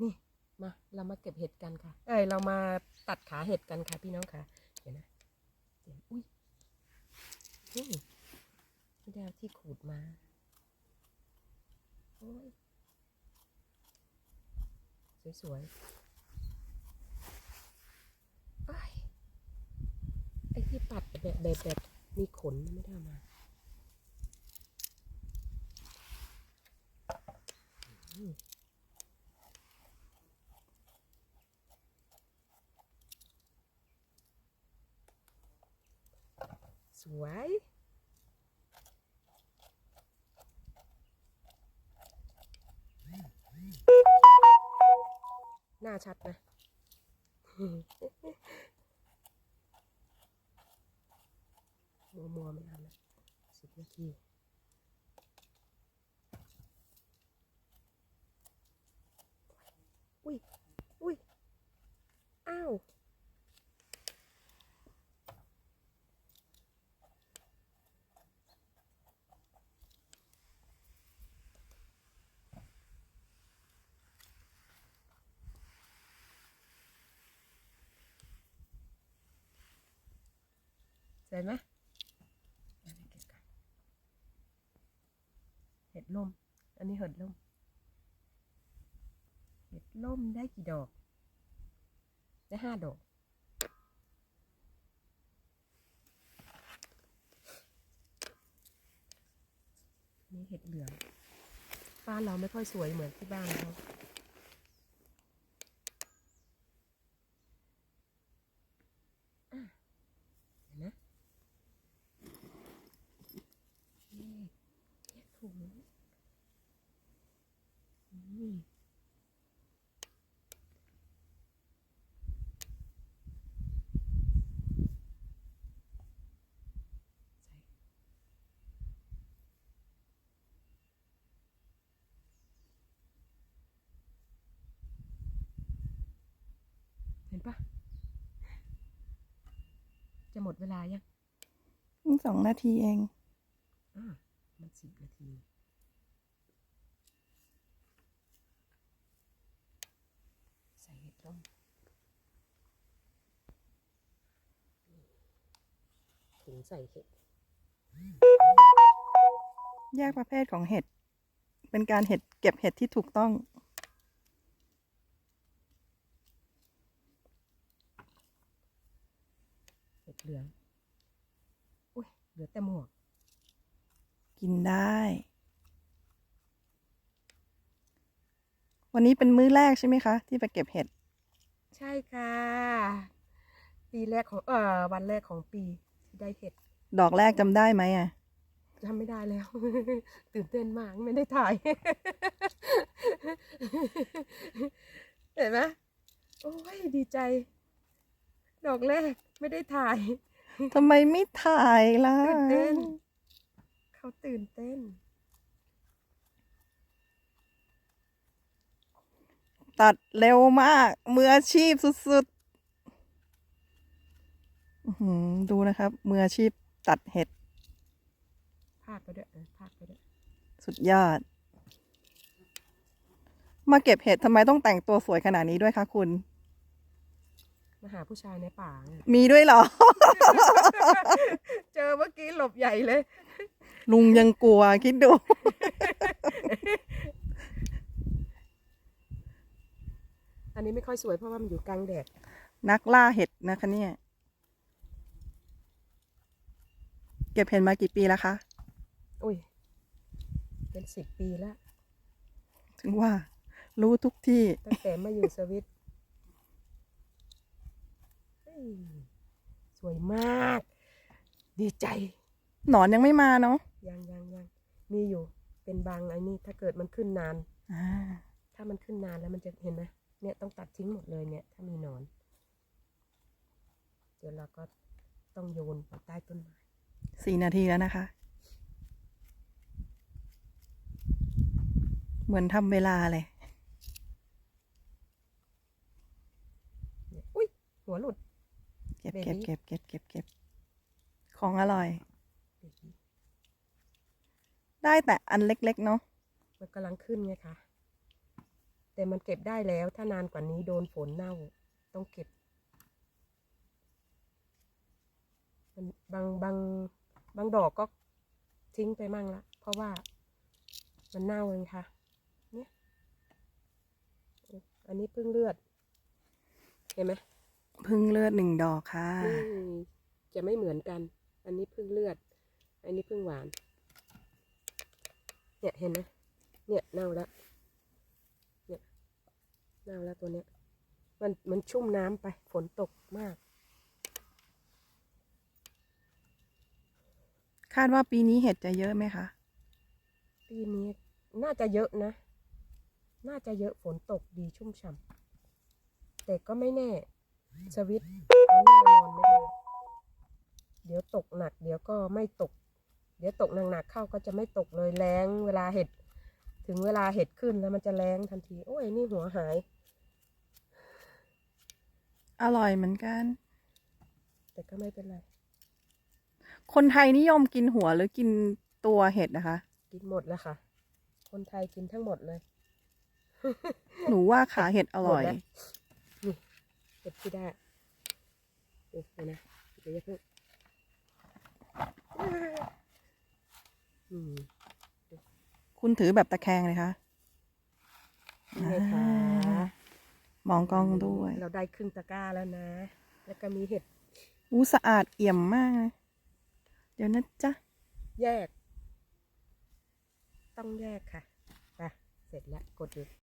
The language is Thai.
นี่ มา เรามาเก็บเห็ดกันค่ะ เอ้ย เรามาตัดขาเห็ดกันค่ะพี่น้องค่ะ เดี๋ยวนะเดี๋ยวอุ้ยนี่ไม่ได้เอาที่ขูดมา โอ้ย สวยๆอ้ายไอ้ที่ปัดแบบแบบแบบมีขนไม่ได้เอามาอืม สวย หน้าชัดนะมัวมัวไม่เอาละสิบนาที อุ้ย อุ้ย อ้าว สวยไหมเอาไปเก็บกันเห็ดล่ม อันนี้เห็ดล่ม เห็ดล่มได้กี่ดอก ได้ห้าดอก นี่เห็ดเหลือง บ้านเราไม่ค่อยสวยเหมือนที่บ้านเขาอะเห็นไหมนี่เห็ดถุงอืมใส่ เห็นปะจะหมดเวลายังเพิ่งสองนาทีเองอ่ามันสิบนาทีใส่เห็ดร่มถุงใส่เห็ด แยกประเภทของเห็ด เป็นการเห็ดเก็บเห็ดที่ถูกต้อง เห็ดเหลืองอุ้ยเหลือแต่หมวก กินได้ วันนี้เป็นมื้อแรกใช่ไหมคะ ที่ไปเก็บเห็ด ใช่ค่ะ ปีแรกของเอ่อวันแรกของปีที่ได้เห็ด ดอกแรกจำได้ไหมอะจำไม่ได้แล้ว ตื่นเต้นมากไม่ได้ถ่าย เห็นไหมโอ้ยดีใจ ดอกแรก ไม่ได้ถ่ายทำไมไม่ถ่ายล่ะ ตื่นเต้น เขาตื่นเต้น ตัดเร็วมาก มืออาชีพสุดๆอื้อหือดูนะครับ มืออาชีพตัดเห็ด พากไปด้วยเออพากไปด้วยสุดยอด มาเก็บเห็ดทำไมต้องแต่งตัวสวยขนาดนี้ด้วยคะคุณ มาหาผู้ชายในป่าไงมีด้วยเหรอ เจอเมื่อกี้หลบใหญ่เลย ลุงยังกลัวคิดดู อันนี้ไม่ค่อยสวยเพราะว่ามันอยู่กลางแดด นักล่าเห็ดนะคะเนี่ย เก็บเห็ดมากี่ปีแล้วคะ อุ้ย เป็นสิบปีแล้ว ถึงว่า รู้ทุกที่ ตั้งแต่มาอยู่สวิตเฮ้ย สวยมาก ดีใจ หนอนยังไม่มาเนาะยังยังยังมีอยู่ เป็นบางไอ้นี่ถ้าเกิดมันขึ้นนาน อ่า ถ้ามันขึ้นนานแล้วมันจะเห็นไหมเนี่ยต้องตัดทิ้งหมดเลยเนี่ยถ้ามีหนอน เดี๋ยวเราก็ต้องโยนไปใต้ต้นไม้สี่นาทีแล้วนะคะ เหมือนทำเวลาเลย เนี่ยอุ้ยหัวหลุด เก็บเบบี้เก็บเก็บเก็บเก็บเก็บของอร่อย ได้แต่อันเล็กๆเนาะมันกำลังขึ้นไงคะแต่แต่มันเก็บได้แล้วถ้านานกว่านี้โดนฝนเน่าต้องเก็บมันบางบางบางดอกก็ทิ้งไปมั่งละ เพราะว่ามันเน่าเองค่ะ เนี่ย อันนี้เพิ่งเลือด เห็นไหม พึ่งเลือดหนึ่งดอกค่ะนี่จะไม่เหมือนกัน อันนี้เพิ่งเลือด อันนี้เพิ่งหวาน เนี่ยเห็นไหมเนี่ยเน่าแล้ว เนี่ยเน่าแล้วตัวเนี้ย มันมันชุ่มน้ำไป ฝนตกมาก คาดว่าปีนี้เห็ดจะเยอะไหมคะ ปีนี้น่าจะเยอะนะ น่าจะเยอะฝนตกดีชุ่มฉ่ำแต่ก็ไม่แน่ สวิตช์เอาแน่นอนไม่ได้ เดี๋ยวตกหนัก เดี๋ยวก็ไม่ตก เดี๋ยวตกหนักๆเข้าก็จะไม่ตกเลยแรงเวลาเห็ด ถึงเวลาเห็ดขึ้นแล้วมันจะแรงทันที โอ้ยนี่หัวหาย อร่อยเหมือนกัน แต่ก็ไม่เป็นไร คนไทยนิยมกินหัวหรือกินตัวเห็ดนะคะ กินหมดแล้วค่ะ คนไทยกินทั้งหมดเลย หนูว่าขาเห็ดอร่อย หมดแล้ว เห็ดที่ได้เดี๋ยวนะเดี๋ยวจะเพิ่งอืมคุณถือแบบตะแคงเลยคะนี่ไงคะอ่ามองกล้องด้วย เราได้ครึ่งตะกร้าแล้วนะ แล้วก็มีเห็ดอู้สะอาดเอี่ยมมากเลยเดี๋ยวนะจ๊ะ แยก ต้องแยกค่ะไปเสร็จแล้วกดหยุด